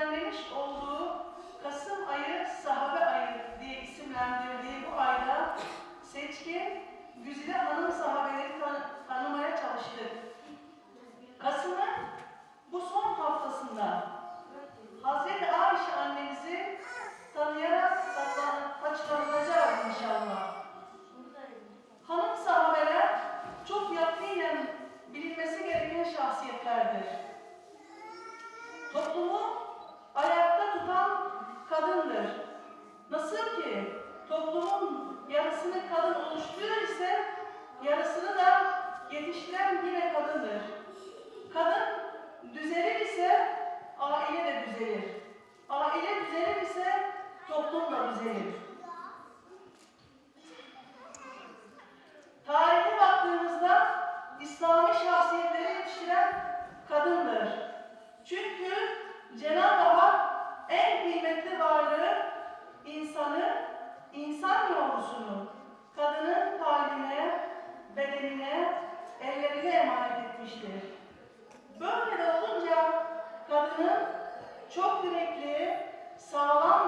düzenlemiş olduğu Kasım ayı sahabe ayı diye isimlendirdiği bu ayda seçkin güzide hanım sahabeleri tan- tanımaya çalıştık. Kasım'ın bu son haftasında Hazreti Ayşe annemizi tanıyarak taçlanacağız inşallah. Hanım sahabeler çok yakinen bilinmesi gereken şahsiyetlerdir. Toplumu toplum da düzelir. Tarihe baktığımızda İslami şahsiyetleri yetiştiren kadındır. Çünkü Cenab-ı Hak en kıymetli varlığı insanı, insan yavrusunu kadının kalbine, bedenine, ellerine emanet etmiştir. Böyle de olunca kadının çok yürekli, sağlam